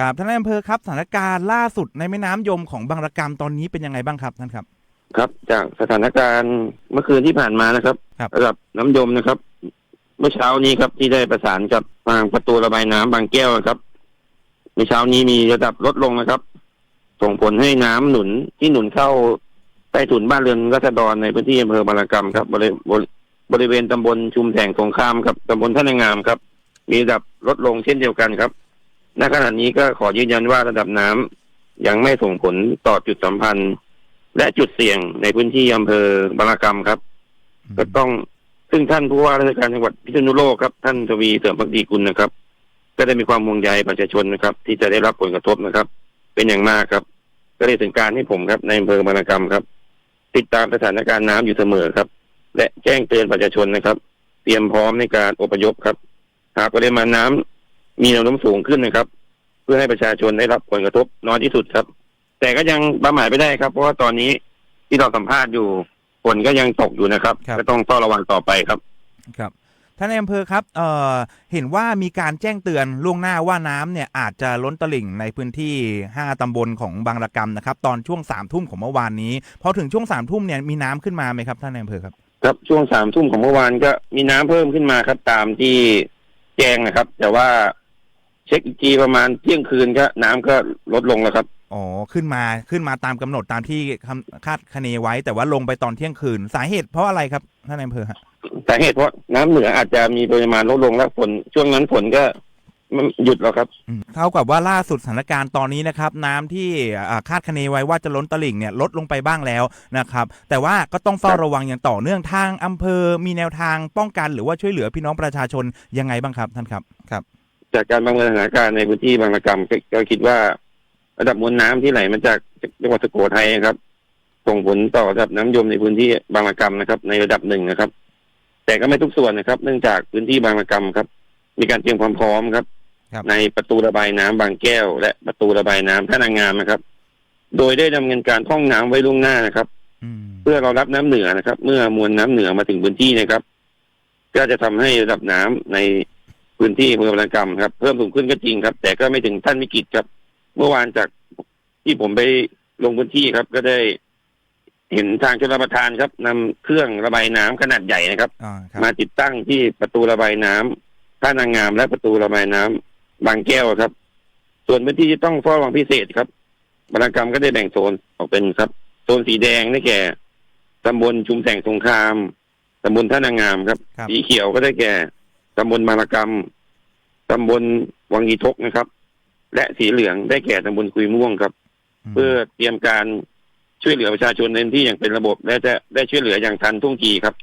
ครับท่านนายอำเภอครับสถานการณ์ล่าสุดในแม่น้ำยมของบางระกรรมตอนนี้เป็นยังไงบ้างครับท่านครับ ครับ จากสถานการณ์เมื่อคืนที่ผ่านมานะครับครับ ระดับน้ำยมนะครับ เมื่อเช้านี้ครับที่ได้ประสานกับทางประตูระบายน้ำบางแก้วครับเมื่อเช้านี้มีระดับลดลงนะครับ ส่งผลให้น้ำหนุนที่หนุนเข้าใต้ถุนบ้านเรือนรัษฎรในพื้นที่อำเภอบางระกรรมครับบริบริบริเวณตำบลชุมแสงสงครามครับตำบลท่านางามครับ มีระดับลดลงเช่นเดียวกันครับ ณขณะนี้ก็ขอยืนยันว่าระดับน้ำยังไม่ส่งผลต่อจุดสัมพันธ์ และจุดเสี่ยงในพื้นที่อำเภอบางระกรรมครับ ก็ต้องซึ่งท่านผู้ว่าราชการจังหวัดพิษณุโลกครับ ท่านทวีเสริมพักดีกุลนะครับ ก็ได้มีความห่วงใยประชาชนนะครับ ที่จะได้รับผลกระทบนะครับ เป็นอย่างมากครับ ก็เลยถึงการให้ผมครับ ในอำเภอบางระกรรมครับ ติดตามสถานการณ์น้ำอยู่เสมอครับ และแจ้งเตือนประชาชนนะครับ เตรียมพร้อมในการอพยพครับ หากปริมาณน้ำ มีแนวโน้มสูงขึ้นนะครับ เพื่อให้ประชาชนได้รับผลกระทบน้อยที่สุดครับ แต่ก็ยังประมาทไม่ได้ครับ เพราะว่าตอนนี้ที่เราสัมภาษณ์อยู่ฝนก็ยังตกอยู่นะครับครับ ก็ต้องเฝ้าระวังต่อไปครับ ครับท่านนายอำเภอครับเอ่อเห็นว่ามีการแจ้งเตือนล่วงหน้าว่าน้ำเนี่ยอาจจะล้นตลิ่งในพื้นที่ 5ตำบลของบางระกรรมนะครับ ตอนช่วง3ามทุ่มของเมื่อวานนี้พอถึงช่วง3ามทุ่มเนี่ยมีน้ำขึ้นมาไหมครับท่านนายอำเภอครับ ครับช่วงสามทุ่มของเมื่อวานก็มีน้ำเพิ่มขึ้นมาครับตามที่แจ้งนะครับ แต่ว่า เช็คอีกทีประมาณเที่ยงคืนก็น้ำก็ลดลงแล้วครับ อ๋อขึ้นมาขึ้นมาตามกำหนดตามที่คำคาดคะเนไว้ แต่ว่าลงไปตอนเที่ยงคืน สาเหตุเพราะอะไรครับท่านนายอำเภอฮะสาเหตุเพราะน้ำเหนืออาจจะมีปริมาณลดลงแล้วฝนช่วงนั้นฝนก็มันหยุดแล้วครับ อืมเท่ากับว่าล่าสุดสถานการณ์ตอนนี้นะครับ น้ำที่อ่าคาดคะเนไว้ว่าจะล้นตลิ่งเนี่ยลดลงไปบ้างแล้วนะครับ แต่ว่าก็ต้องเฝ้าครับระวังอย่างต่อเนื่องทางอำเภอมีแนวทางป้องกัน หรือว่าช่วยเหลือพี่น้องประชาชนยังไงบ้างครับท่านครับครับ จากการประเมินสถานการณ์ในพื้นที่บางระกรรมก็ก็คิดว่า ระดับมวลน้ำที่ไหลมาจากจังหวัดสุโขทัยนะครับ ส่งผลต่อระดับน้ำยมในพื้นที่บางระกรรมนะครับ ในระดับหนึ่งนะครับ แต่ก็ไม่ทุกส่วนนะครับ เนื่องจากพื้นที่บางระกรรมครับ มีการเตรียมความพร้อมครับครับในประตูระบายน้ำบางแก้ว และประตูระบายน้ำท่านางงามนะครับ โดยได้ดำเนินการท่องน้ำไว้ล่วงหน้านะครับอืมเพื่อเรารับน้ำเหนือนะครับ เมื่อมวลน้ำเหนือมาถึงพื้นที่นะครับ ก็จะทำให้ระดับน้ำใน พื้นที่อำเภอบางกรรมครับ เพิ่มสูงขึ้นก็จริงครับ แต่ก็ไม่ถึงท่านวิกฤตครับ เมื่อวานจากที่ผมไปลงพื้นที่ครับ ก็ได้เห็นทางชลประทานครับนำเครื่องระบายน้ำขนาดใหญ่นะครับอ่าครับ มาติดตั้งที่ประตูระบายน้ำท่านางงามและประตูระบายน้ำบางแก้วครับ ส่วนพื้นที่ที่ต้องเฝ้าระวังพิเศษครับบางกรรมก็ได้แบ่งโซนออกเป็นครับ โซนสีแดงได้แก่ตำบลชุมแสงสงครามตำบลท่านางงามครับครับสีเขียวก็ได้แก่ ตำบลบางระกรรมตำบลวังยีทกนะครับ และสีเหลืองได้แก่ตำบลคุยม่วงครับมเพื่อเตรียมการช่วยเหลือประชาชนในพื้นที่อย่างเป็นระบบ และจะได้ช่วยเหลืออย่างทันท่วงทีครับ